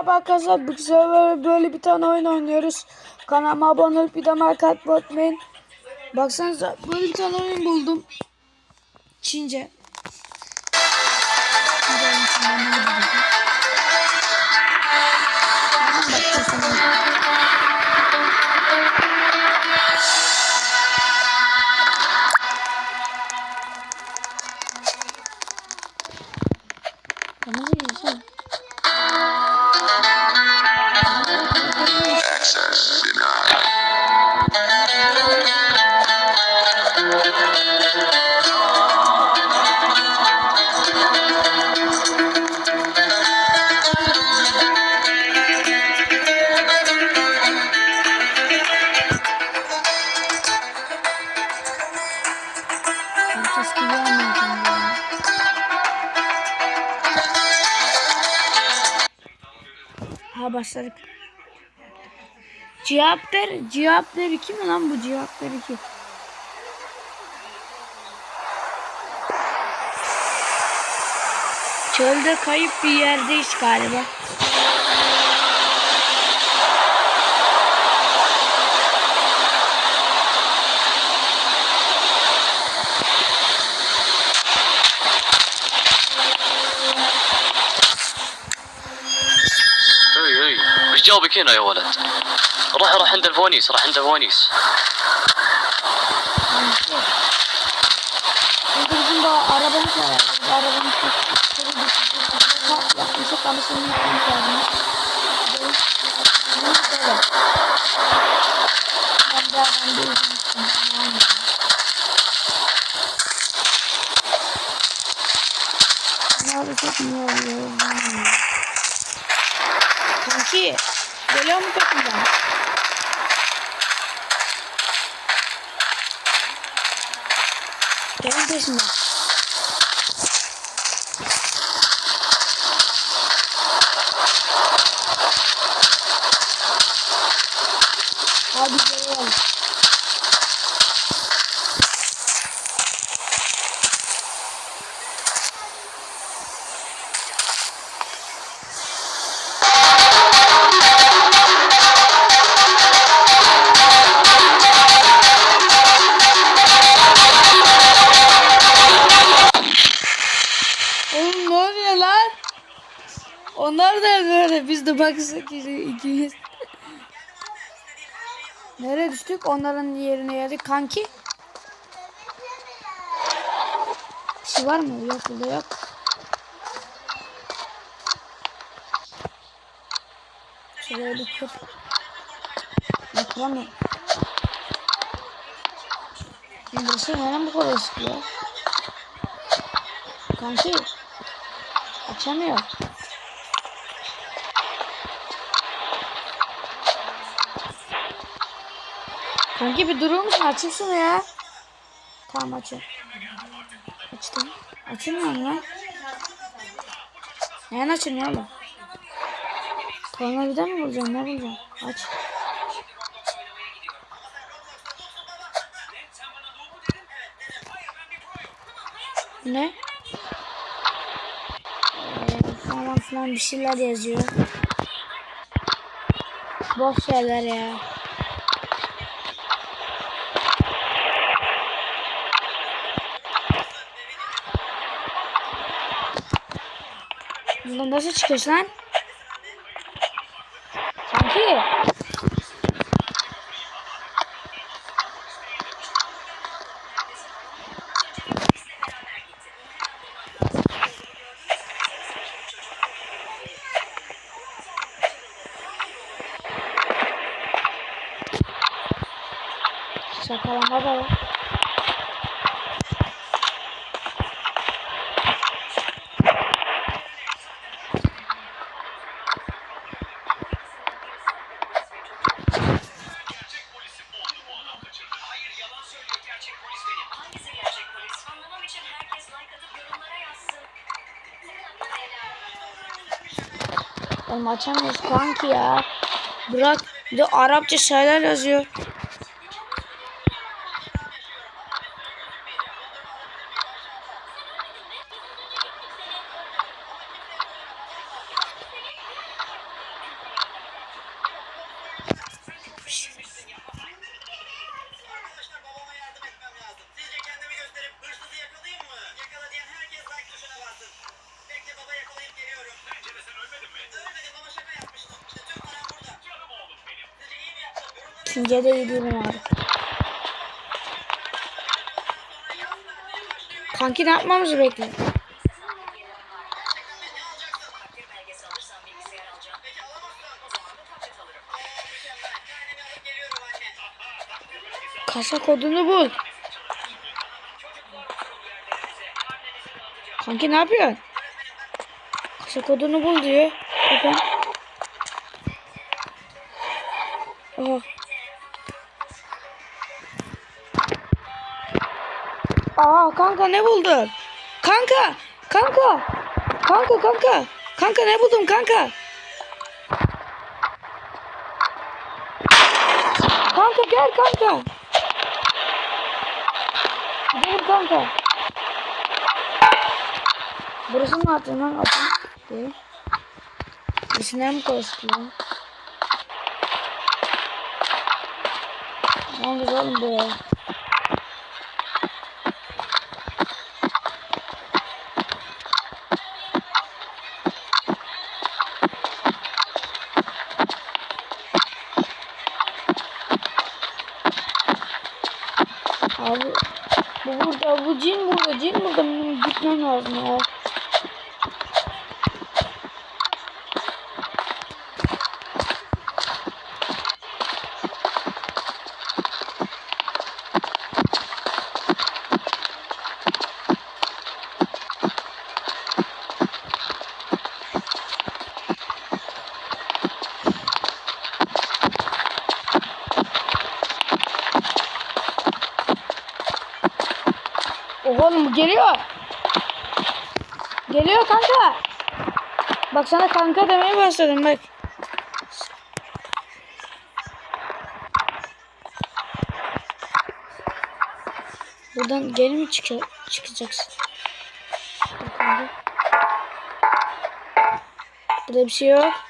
Merhaba arkadaşlar. Bu sefer böyle bir tane oyun oynuyoruz. Kanalıma abone olup bir de like atmayı unutmayın. Baksanıza böyle bir tane oyun buldum. Çince. Çince Ha başladık. Cevap ver. Cevap ver 2 mi lan bu cevap ver 2? Çölde kayıp bir yerdeyiz galiba. جاوبك هنا يا ولد. روح روح عند الفونيس راح عند الفونيس Kanki Geliyor mu peşinden? Gelin peşinden. Hadi gelelim. De baksak ikimiz. Nereye düştük? Onların yerine geldik. Kanki. Bir şey var mı? Yok burada yok. Şuraya bir kıramıyorum. Şimdi burası neden bu kadar sıkıyor? Kanki. Açamıyor. Kanki bir durur musun? Açın şunu ya. Tamam açın. Açtım. Açılmıyor mu lan? Neden açılmıyor oğlum? Tornavida mı bulacaksın? Ne bulacaksın? Aç. Ne? Ee, falan filan bir şeyler yazıyor. Boş şeyler ya. Bundan nasıl çıkıyorsun lan? Sanki. Şakalama da var. Oğlum açamıyoruz kanki ya. Bırak. Bir de Arapça şeyler yazıyor. İkinciye de gidiyorum abi. Kanki ne yapmamızı bekliyor? Kasa kodunu bul. Kanki ne yapıyorsun? Kasa kodunu bul diyor. E Aa kanka ne buldun? Kanka! Kanka! Kanka kanka! Kanka ne buldum kanka? Kanka gel kanka. Gidelim kanka. Burası ne yapıyor lan? Değil. Burasına mı koştu lan? Ne oldu oğlum bu? Bu cin burada cin burada benim gitmem lazım ya. Oğlum geliyor. Geliyor kanka. Bak sana kanka demeye başladım bak. Buradan geri mi çıkıyor, çıkacaksın? Burada bir şey yok.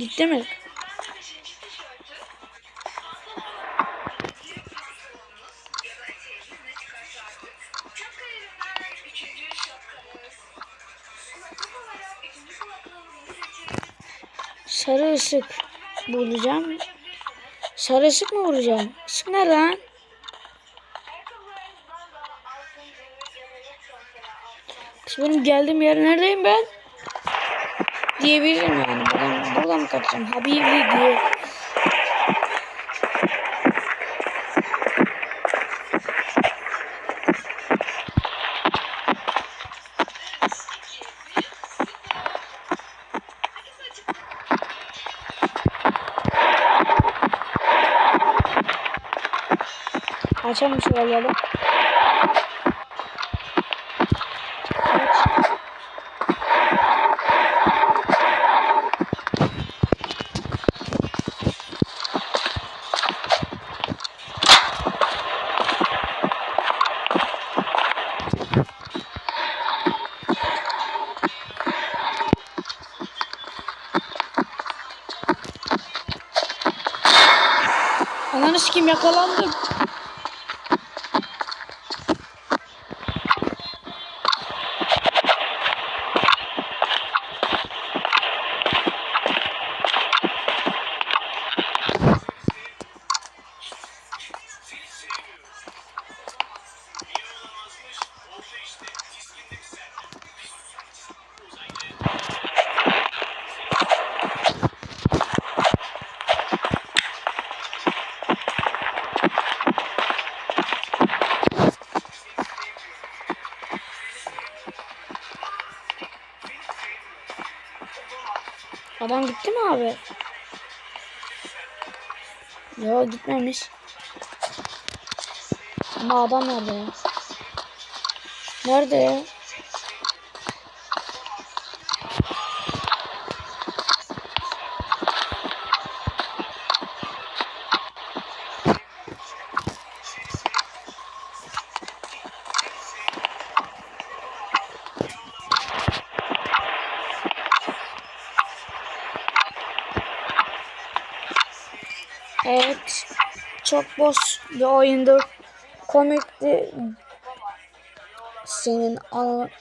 Gitti mi? Sarı ışık bulacağım. Sarı ışık mı vuracağım? Işık ne lan? Kız benim geldiğim yer neredeyim ben? Diyebilirim yani. Buradan, buradan mı kaçacağım? Habibi diye. Açalım şurayı. Aç. Ananı Adam gitti mi abi? Yok gitmemiş. Ama adam nerede ya? Nerede ya? Evet. Çok boş bir oyundu. Komikti. Senin